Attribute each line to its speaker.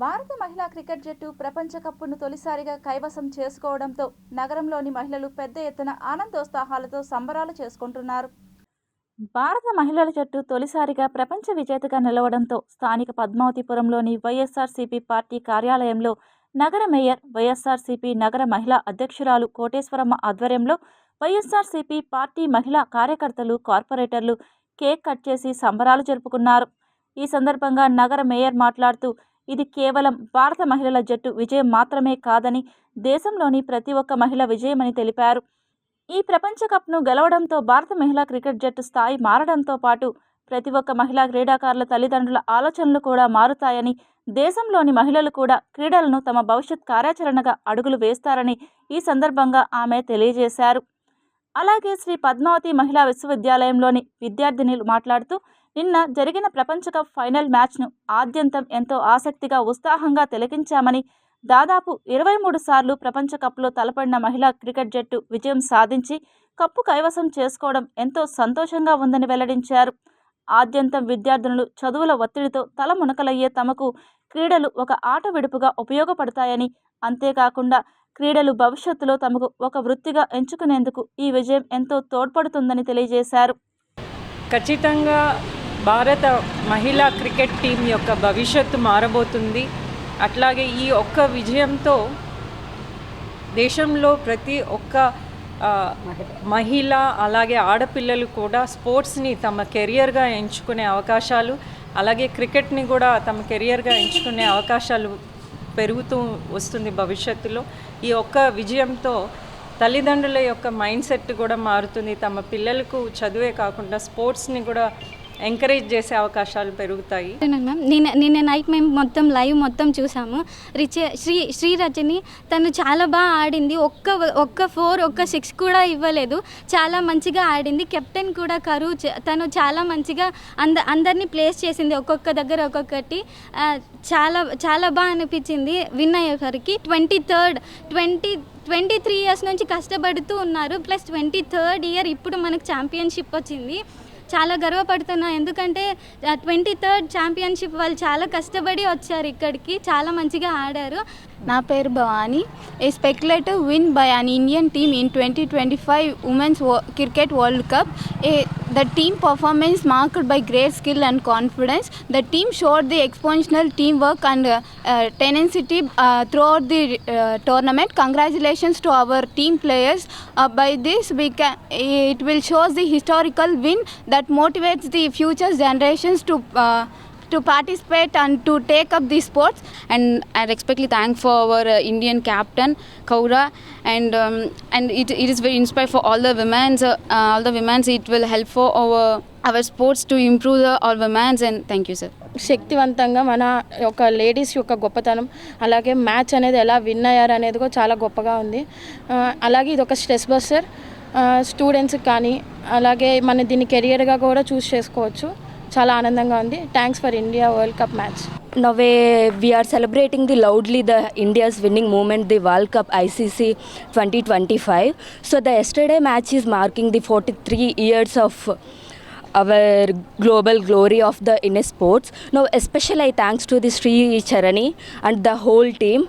Speaker 1: భారత మహిళా క్రికెట్ జట్టు ప్రపంచ కప్ను తొలిసారిగా కైవసం చేసుకోవడంతో నగరంలోని మహిళలు పెద్ద ఎత్తున ఆనందోత్సాహాలతో సంబరాలు చేసుకుంటున్నారు. భారత మహిళల జట్టు తొలిసారిగా ప్రపంచ విజేతగా నిలవడంతో స్థానిక పద్మావతిపురంలోని వైఎస్ఆర్సీపీ పార్టీ కార్యాలయంలో నగర మేయర్ వైఎస్ఆర్సీపీ నగర మహిళా అధ్యక్షురాలు కోటేశ్వరమ్మ ఆధ్వర్యంలో వైఎస్ఆర్సీపీ పార్టీ మహిళా కార్యకర్తలు కార్పొరేటర్లు కేక్ కట్ చేసి సంబరాలు జరుపుకున్నారు. ఈ సందర్భంగా నగర మేయర్ మాట్లాడుతూ ఇది కేవలం భారత మహిళల జట్టు విజయం మాత్రమే కాదని దేశంలోని ప్రతి ఒక్క మహిళ విజయమని తెలిపారు. ఈ ప్రపంచ కప్ను గెలవడంతో భారత మహిళా క్రికెట్ జట్టు స్థాయి మారడంతో పాటు ప్రతి ఒక్క మహిళా క్రీడాకారుల తల్లిదండ్రుల ఆలోచనలు కూడా మారుతాయని దేశంలోని మహిళలు కూడా క్రీడలను తమ భవిష్యత్ కార్యాచరణగా అడుగులు వేస్తారని ఈ సందర్భంగా ఆమె తెలియజేశారు. అలాగే శ్రీ పద్మావతి మహిళా విశ్వవిద్యాలయంలోని విద్యార్థినిలు మాట్లాడుతూ నిన్న జరిగిన ప్రపంచ కప్ ఫైనల్ మ్యాచ్ను ఆద్యంతం ఎంతో ఆసక్తిగా ఉత్సాహంగా తిలకించామని దాదాపు ఇరవై మూడు సార్లు ప్రపంచ కప్లో తలపడిన మహిళా క్రికెట్ జట్టు విజయం సాధించి కప్పు కైవసం చేసుకోవడం ఎంతో సంతోషంగా ఉందని వెల్లడించారు. ఆద్యంతం విద్యార్థినులు చదువుల ఒత్తిడితో తల మునకలయ్యే తమకు క్రీడలు ఒక ఆట విడుపుగా ఉపయోగపడతాయని అంతేకాకుండా క్రీడలు భవిష్యత్తులో తమకు ఒక వృత్తిగా ఎంచుకునేందుకు ఈ విజయం ఎంతో తోడ్పడుతుందని తెలియజేశారు.
Speaker 2: ఖచ్చితంగా భారత మహిళా క్రికెట్ టీం యొక్క భవిష్యత్తు మారబోతుంది. అట్లాగే ఈ ఒక్క విజయంతో దేశంలో ప్రతి ఒక్క మహిళ అలాగే ఆడపిల్లలు కూడా స్పోర్ట్స్ని తమ కెరియర్గా ఎంచుకునే అవకాశాలు అలాగే క్రికెట్ని కూడా తమ కెరియర్గా ఎంచుకునే అవకాశాలు పెరుగుతూ వస్తుంది భవిష్యత్తులో. ఈ ఒక్క విజయంతో తల్లిదండ్రుల యొక్క మైండ్ సెట్ కూడా మారుతుంది. తమ పిల్లలకు చదువే కాకుండా స్పోర్ట్స్ని కూడా ఎంకరేజ్ చేసే అవకాశాలు పెరుగుతాయి.
Speaker 3: మ్యామ్ నిన్న నిన్న నైట్ మేము మొత్తం లైవ్ మొత్తం చూసాము. రిచే శ్రీ శ్రీ రజని తను చాలా బాగా ఆడింది. ఒక్క ఒక్క ఫోర్ ఒక్క సిక్స్ కూడా ఇవ్వలేదు. చాలా మంచిగా ఆడింది. కెప్టెన్ కూడా కరువు తను చాలా మంచిగా అంద అందరినీ ప్లేస్ చేసింది. ఒక్కొక్క దగ్గర ఒక్కొక్కటి. చాలా చాలా బాగా అనిపించింది. విన్ అయ్యేసరికి twenty third twenty twenty three years నుంచి కష్టపడుతూ ఉన్నారు. ప్లస్ ట్వంటీ థర్డ్ ఇయర్ ఇప్పుడు మనకు ఛాంపియన్షిప్ వచ్చింది. చాలా గర్వపడుతున్నా. ఎందుకంటే ట్వంటీ థర్డ్ ఛాంపియన్షిప్ వాళ్ళు చాలా కష్టపడి వచ్చారు ఇక్కడికి. చాలా మంచిగా ఆడారు.
Speaker 4: నా పేరు Bhavani. A speculative win by an Indian team in twenty twenty five women's cricket world cup a The team performance marked by great skill and confidence. The team showed the exponential teamwork and uh, uh, tenacity uh, throughout the uh, tournament. Congratulations to our team players. Uh, by this, we can, it will show the historical win that motivates the future generations to uh, to participate and to take up the sports
Speaker 5: and I respectfully thank for our uh, Indian captain Kaura and um, and it, it is very inspired for all the women's uh, uh, all the women's it will help for our our sports to improve the all women's and thank you sir
Speaker 6: శక్తివంతంగా మన యొక్క ladies యొక్క గొప్పతనం అలాగే match అనేది ఎలా win అయ్యారు అనేది కూడా చాలా గొప్పగా ఉంది ఆ, అలాగే ఇది ఒక స్ట్రెస్ బస్టర్ స్టూడెంట్స్కి కానీ అలాగే మన దీన్ని కెరియర్గా కూడా చూస్ చేసుకోవచ్చు చాలా ఆనందంగా ఉంది. Thanks for India world cup match
Speaker 7: now we are celebrating the loudly the India's winning moment the world cup ICC twenty twenty five so the yesterday match is marking the forty three years of our global glory of the in a sports no especially I thanks to the Shri Charani and the whole team